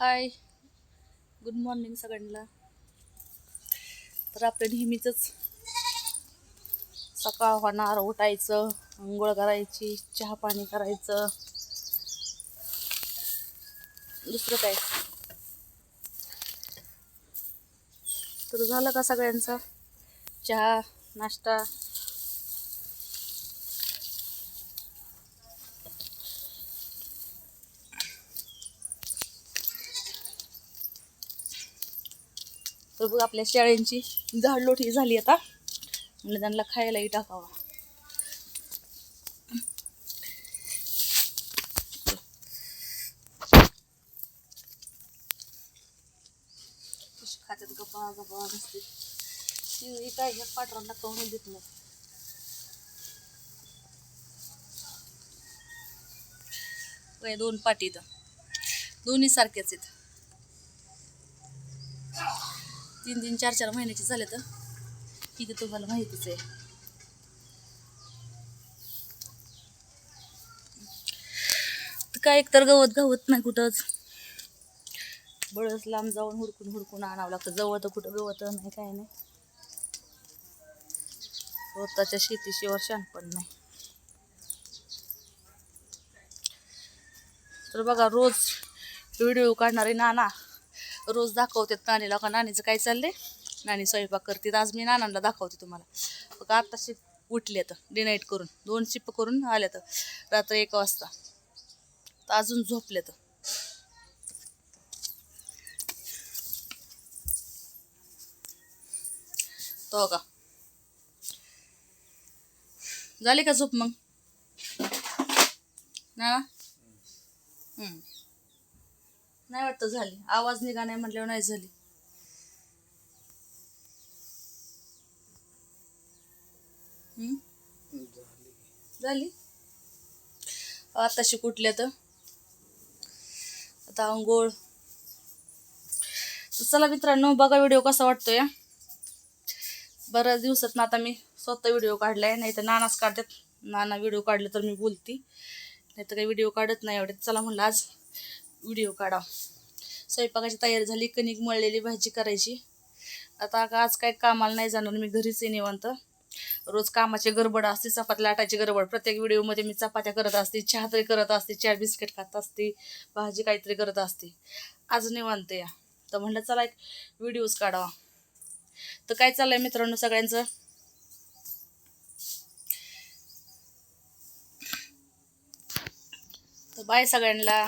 हाय. Good morning सगळ्यांना. तर आपलं नेहमीच सकाळ होणार उठायचं आंघोळ करायची चहा पाणी करायचं. दुसरं काय? तर झालं का सगळ्यांचा? चहा नाश्ता? तर बघ आपल्या शेळ्यांची झाडलोटी झाली आता. म्हणजे त्यांना खायलाही टाकावा. खात्यात गप्पा गप्पा नसते ती काय ह्या पाठरांना करून देत नाही. दोन पाटी इथं. दोन्ही सारख्याच आहेत. तीन तीन चार चार महिन्याचे झाले तर? किती तुम्हाला माहितीच आहे. तर काय एकतर गवत गवत नाही कुठंच. बळच लांब जाऊन हुडकून हुडकून आणावं लागतं. जवळ तर कुठं गवत नाही काय नाही. स्वतःच्या शेतीशिवाय शानपण नाही. तर बघा रोज व्हिडिओ काढणारे नाना रोज दाखवतात नानीला का नानीचं काय चाललंय? नानी स्वयंपाक करते. आज मी नानांना दाखवते तुम्हाला. बघा आत्ताशी उठले तर डिनाईट करून. दोन शिप करून आल्या तर रात्री एक वाजता. तर अजून झोपले तर तो का झाली का झोप मग? ना हम्म. नाही वाटतं झाली. आवाज निघा नाही म्हटल्यावर नाही झाली. झाली? आताशी कुठल्या तर? आता आंघोळ चला मित्रांनो बघा व्हिडिओ कसा वाटतोय. बऱ्याच दिवसात ना आता मी स्वतः व्हिडिओ काढलाय नाही तर नानाच काढतात. नाना व्हिडिओ काढले तर मी बोलती. नाही तर काही व्हिडिओ काढत नाही एवढे. चला म्हणलं आज व्हिडिओ काढा. स्वयंपाकाची तयारी झाली कणिक मळलेली भाजी करायची. आता का आज काय कामाला नाही जाणार मी घरीच आहे निवांत. रोज कामाची गडबड असते चपाती लाटायची गडबड. प्रत्येक व्हिडिओमध्ये मी चपात्या करत असते चहा तरी करत असते चहा बिस्किट खात असते भाजी काहीतरी करत असते. आज निवांत या. तर म्हणलं चला एक व्हिडिओज काढावा. तर काय चाललंय मित्रांनो सगळ्यांचं? तर बाय सगळ्यांना.